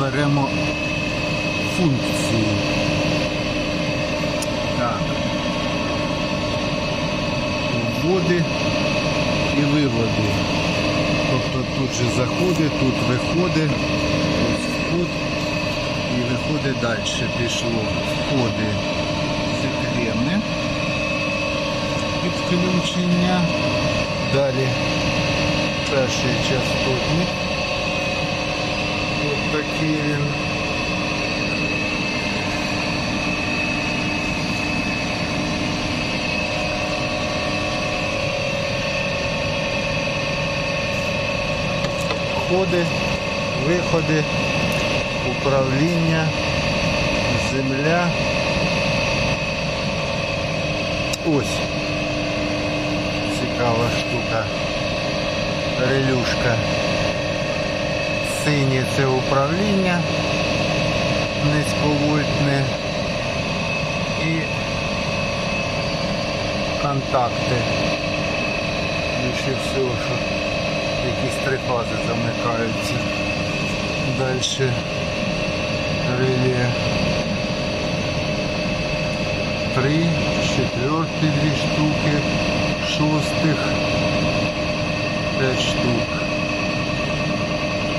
беремо функції. Так. Вводи і виводи. Тобто тут же заходить, тут виходить, ось вход і виходить далі. Пішло входи секретне підключення. Далі перший частотник. Такий він. Входи, виходи, управління, земля. Ось цікава штука. Релюшка. Синє це управління низьковольтне і контакти. Більше всього, що якісь три фази замикаються. Далі реле. Три, четверті дві штуки, шостих п'ять штук.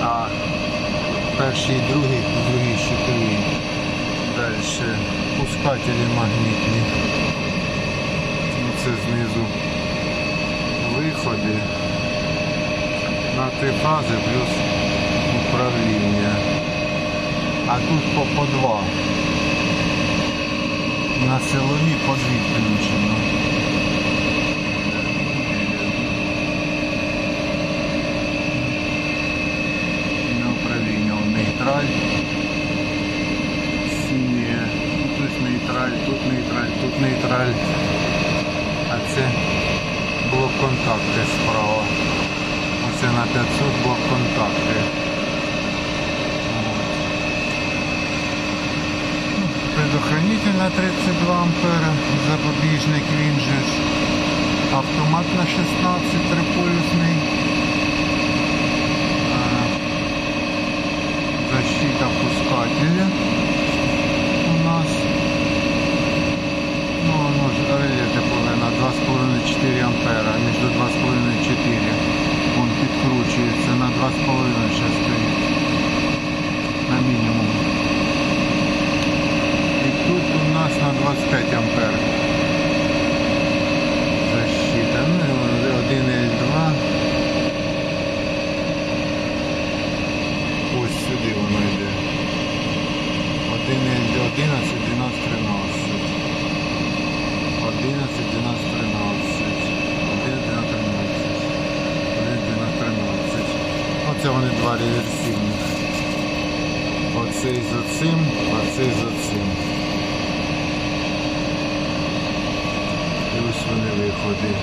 А перший і другий, другий щитовий. Далі пускателі магнітні. Це знизу виходи на три фази плюс управління. А тут по, по два. На силові по дві включено. нейтраль, тут нейтраль, тут нейтраль. А це блок контакти справа. Оце на 500 блок контакти. Ну, предохранитель на 32 ампера, запобіжник він же ж. Автомат на 16 3 2,5 ще стоїть. На мінімум. І тут у нас на 25 ампер. Защита. Ну, і 1,2. Ось сюди воно йде. 1,11, 12, 13. 11, 12, 13. 1, 12, 13. 1, 12, 13. Оце вони два реверсивні. Оцей за цим, оцей за цим. І ось вони виходи.